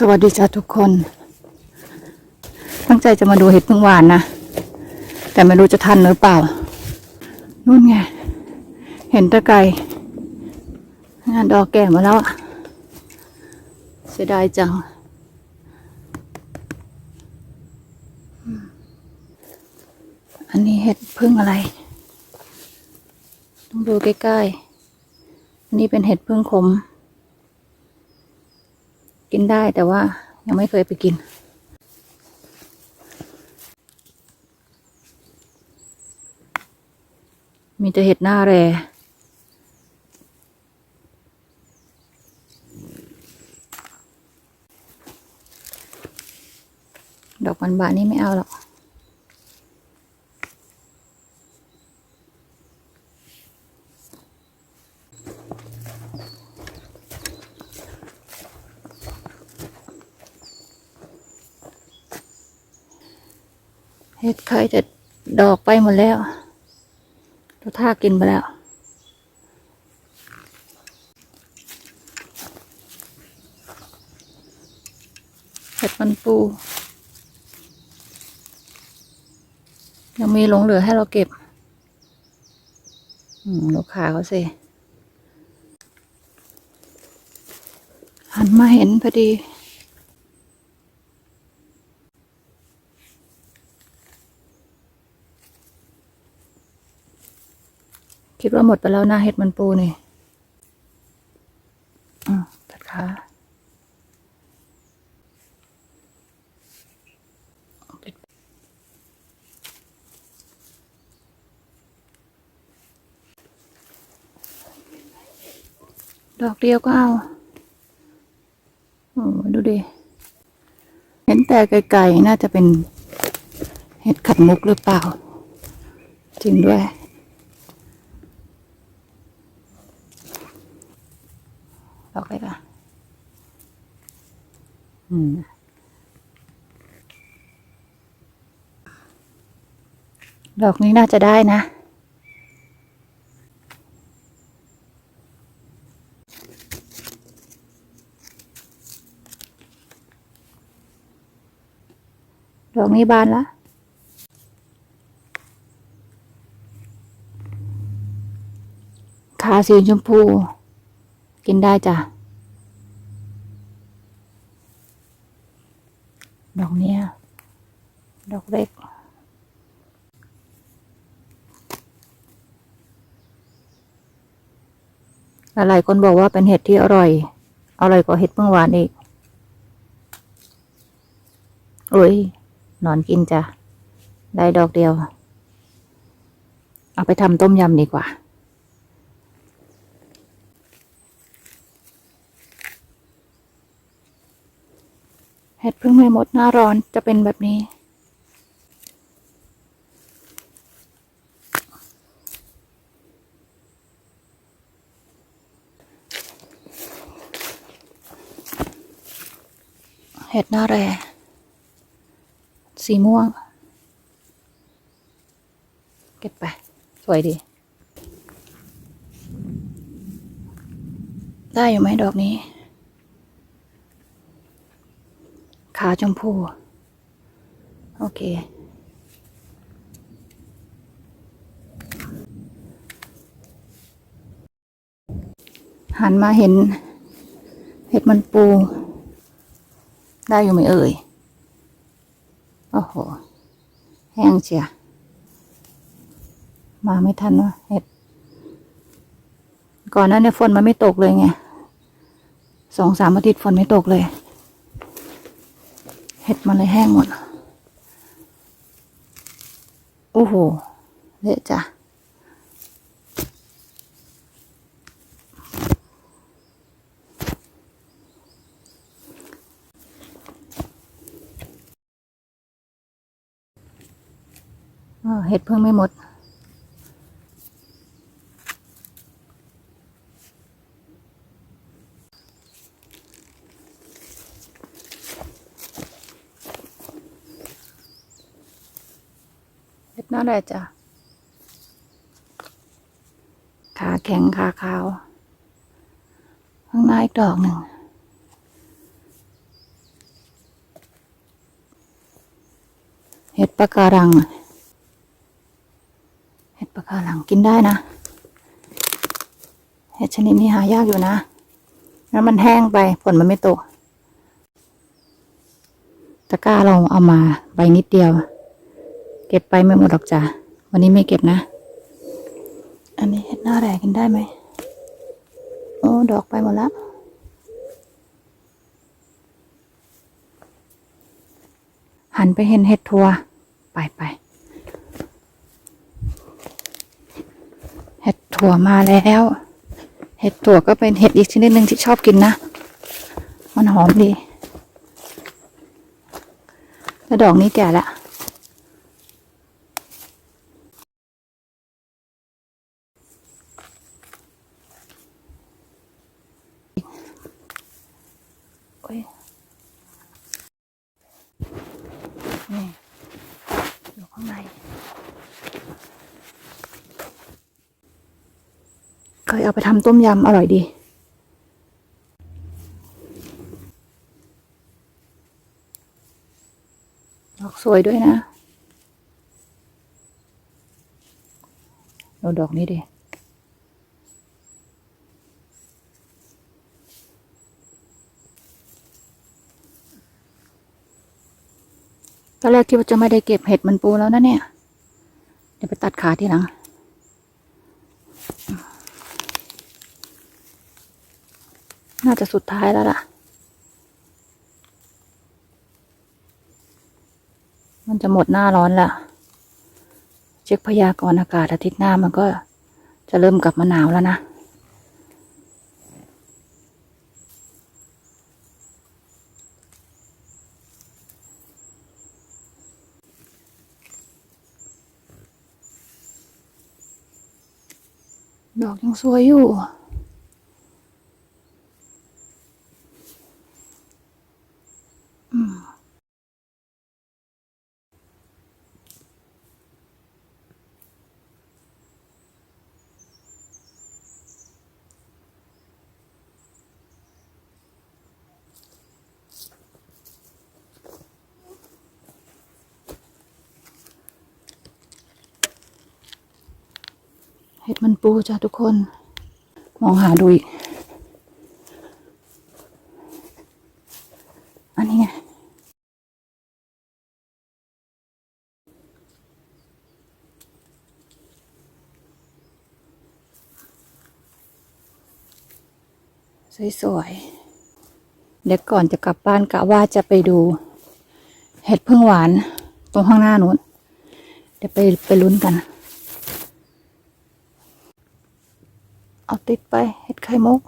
สวัสดีจ้าทุกคน ตั้งใจจะมาดูเห็ดพึ่งหวานนะ แต่ไม่รู้จะทันหรือเปล่า นู่นไง เห็นตะไกงานดอกแก่มาแล้วอะเสียดายจัง อันนี้เห็ดพึ่งอะไร ต้องดูใกล้ๆ อันนี้เป็นเห็ดพึ่งขม กินได้แต่ว่ายังไม่เคยไปกิน มีแต่เห็ดหน้าแรดอกบานๆนี่ไม่เอาหรอก เห็ดไข่จะดอกไปหมดแล้วตัวท่ากินไปแล้ว เห็ดมันปู ยังมีหลงเหลือให้เราเก็บลูกค้าเขาสิ หันมาเห็นพอดี คิดว่าหมดไปแล้วหนะเห็ดมันปูนี่อืมตัดขาดอกเดียวก็เอาโอ้ดูดิ เห็นแต่ไกลๆ น่าจะเป็นเห็ดขัดมุกหรือเปล่า จริงด้วย ดอกเล็กอะ อืมดอกนี้น่าจะได้นะ ดอกนี้บานละขาสีชมพู กินได้จ้ะ ดอกเนี้ย ดอกเล็ก หลายคนบอกว่าเป็นเห็ดที่อร่อย อร่อยกว่าเห็ดเมื่อวานอีกโอ้ยนอนกินจ้ะ ได้ดอกเดียว เอาไปทำต้มยำดีกว่า ดพึ่งไม่หมดหน้าร้อนจะเป็นแบบนี้ เห็ดหน้าแร่สีม่วง เก็บไป สวยดี ได้อยู่ไหมดอกนี้ ขาชมพู โอเค หันมาเห็น เห็ดมันปู ได้อยู่ไหมเอ่ย โอ้โห แห้งเชียมาไม่ทันวะเห็ด ก่อนหนั้นเนี่ยฝนมันไม่ตกเลยไงสองสามอาทิตย์ฝนไม่ตกเลย เห็ดมันเลยแห้งหมดโอ้โหเละจ้ะเห็ดเพิ่งไม่หมด นั่นแหละจ้ะขาแข็งขาขาว ข้างหน้าอีกดอกหนึ่งเห็ดปะการัง เห็ดปะการังกินได้นะ เห็ดชนิดนี้หายากอยู่นะ แล้วมันแห้งไปผลมันไม่ตก ตะกร้าเราเอามาใบนิดเดียว เก็บไปไม่หมดหรอกจ้ะวันนี้ไม่เก็บนะ อันนี้เห็ดหน้าแร่กินได้ไหมโอ้ดอกไปหมดแล้วหันไปเห็นเห็ดทัวไปไปเห็ดถั่วมาแล้ว เห็ดถั่วก็เป็นเห็ดอีกชนิดหนึ่งที่ชอบกินนะ มันหอมดี แล้วดอกนี้แก่ละ โอ้ย นี่อยู่ ข้างในเคยเอาไปทำต้มยำอร่อยดี ดอกสวยด้วยนะ ดูดอกนี้ดิ อนแรกคิดว่าจะไม่ได้เก็บเห็ดมันปูแล้วนะเนี่ย เดี๋ยวไปตัดขาทีหลัง น่าจะสุดท้ายแล้วล่ะ มันจะหมดหน้าร้อนละเช็คพยากรณ์อากาศอาทิตย์หน้ามันก็จะเริ่มกลับมาหนาวแล้วนะ ดอกยังสวยอยู่ เห็ดมันปูจ้ะทุกคน มองหาดูอีก อันนี้ไง สวยๆ เดี๋ยวก่อนจะกลับบ้านกะว่าจะไปดู เห็ดพึ่งหวานตรงข้างหน้านู้น เดี๋ยวไปไปลุ้นกัน เอาติดไปเห็ดไข่มุก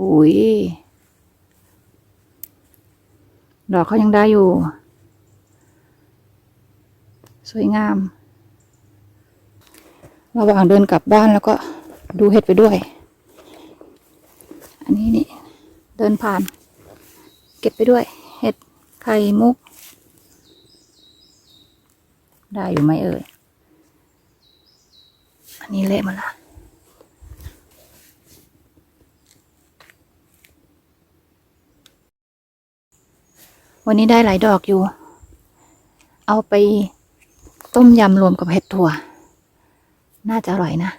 อุ้ย ดอกเขายังได้อยู่ สวยงาม ระหว่างเดินกลับบ้านแล้วก็ดูเห็ดไปด้วย อันนี้นี่เดินผ่าน เก็บไปด้วย เห็ดไข่มุก ได้อยู่ไหมเอ่ย อันนี้เละหมาละวันนี้ได้หลายดอกอยู่ เอาไปต้มยำรวมกับเห็ดถั่ว น่าจะอร่อยนะ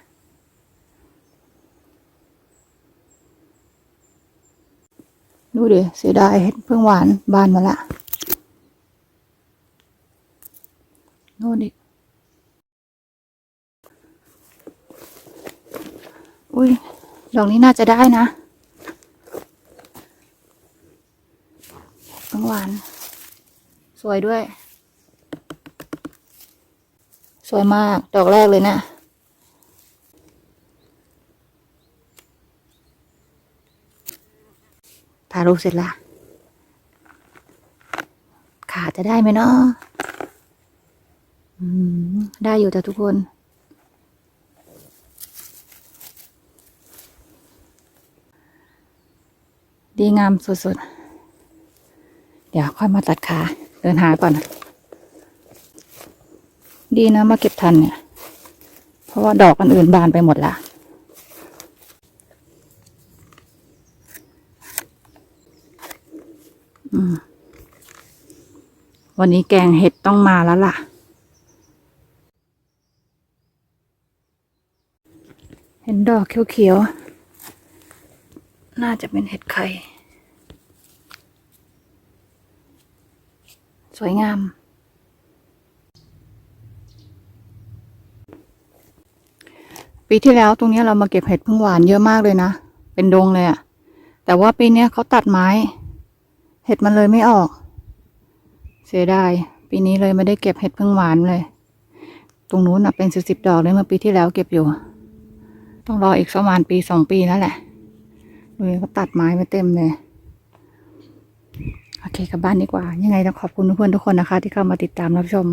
ดูดิเสียดายเห็ดเพิ่งหวานบานมาละ โน่นอีก อุ้ยดอกนี้น่าจะได้นะเพิ่งหวาน สวยด้วย สวยมาก ดอกแรกเลยนะ ถ่ายรูปเสร็จละ ขาจะได้ไหมเนาะอืมได้อยู่จ้ะทุกคน ดีงามสุดๆ เดี๋ยวค่อยมาตัดขาเดินหาก่อน ดีนะมาเก็บทันเนี่ย เพราะว่าดอกอันอื่นบานไปหมดละวันนี้แกงเห็ดต้องมาแล้วล่ะ เห็นดอกเขียวๆ น่าจะเป็นเห็ดไข่ สวยงาม ปีที่แล้วตรงนี้เรามาเก็บเห็ดพึ่งหวานเยอะมากเลยนะ เป็นดงเลยอะแต่ว่าปีนี้เขาตัดไม้ เห็ดมันเลยไม่ออก เสียดาย ปีนี้เลยไม่ได้เก็บเห็ดพึ่งหวานเลย ตรงนู้นนะเป็นสิบสิบดอกเลยเมื่อปีที่แล้วเก็บอยู่ ต้องรออีกประมาณปีสองปีแล้วแหละ เลยเขาตัดไม้มาเต็มเลย โอเคกลับบ้านดีกว่า ยังไงต้องขอบคุณเพื่อนทุกคนนะคะ ที่เข้ามาติดตามรับชม